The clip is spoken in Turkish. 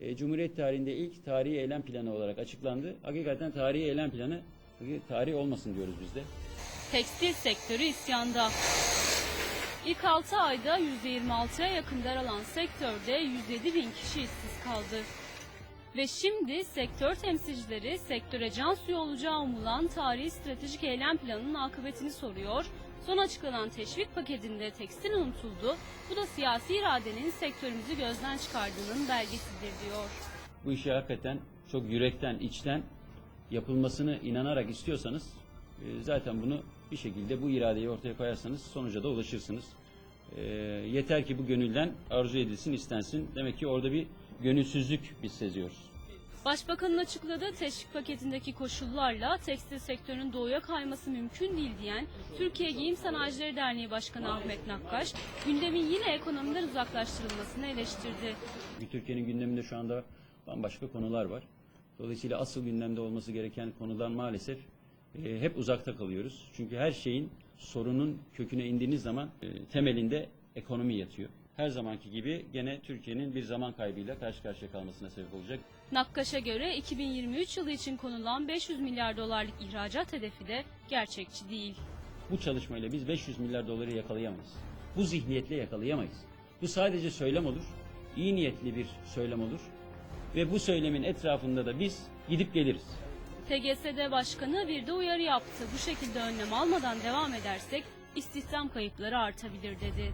E, Cumhuriyet tarihinde ilk tarihi eylem planı olarak açıklandı. Hakikaten tarihi eylem planı tarih olmasın diyoruz biz de. Tekstil sektörü isyanda. İlk 6 ayda %26'ya yakın daralan sektörde 107 bin kişi işsiz kaldı. Ve şimdi sektör temsilcileri sektöre can suyu olacağı umulan tarihi stratejik eylem planının akıbetini soruyor. Son açıklanan teşvik paketinde tekstil unutuldu. Bu da siyasi iradenin sektörümüzü gözden çıkardığının belgesidir diyor. Bu işi hakikaten çok yürekten, içten yapılmasını inanarak istiyorsanız e, zaten bunu bir şekilde bu iradeyi ortaya koyarsanız sonuca da ulaşırsınız. E, yeter ki bu gönülden arzu edilsin, istensin. Demek ki orada bir gönülsüzlük biz seziyoruz. Başbakanın açıkladığı teşvik paketindeki koşullarla tekstil sektörünün doğuya kayması mümkün değil diyen Türkiye Giyim Sanayicileri Derneği Başkanı Ahmet Nakkaş, gündemin yine ekonomiden uzaklaştırılmasını eleştirdi. Türkiye'nin gündeminde şu anda bambaşka konular var. Dolayısıyla asıl gündemde olması gereken konudan maalesef e, hep uzakta kalıyoruz. Çünkü her şeyin sorunun köküne indiğiniz zaman e, temelinde ekonomi yatıyor. Her zamanki gibi gene Türkiye'nin bir zaman kaybıyla karşı karşıya kalmasına sebep olacak. Nakkaş'a göre 2023 yılı için konulan 500 milyar dolarlık ihracat hedefi de gerçekçi değil. Bu çalışmayla biz 500 milyar doları yakalayamayız. Bu zihniyetle yakalayamayız. Bu sadece söylem olur. iyi niyetli bir söylem olur. Ve bu söylemin etrafında da biz gidip geliriz. TGS'de başkanı bir de uyarı yaptı. Bu şekilde önlem almadan devam edersek istihdam kayıpları artabilir dedi.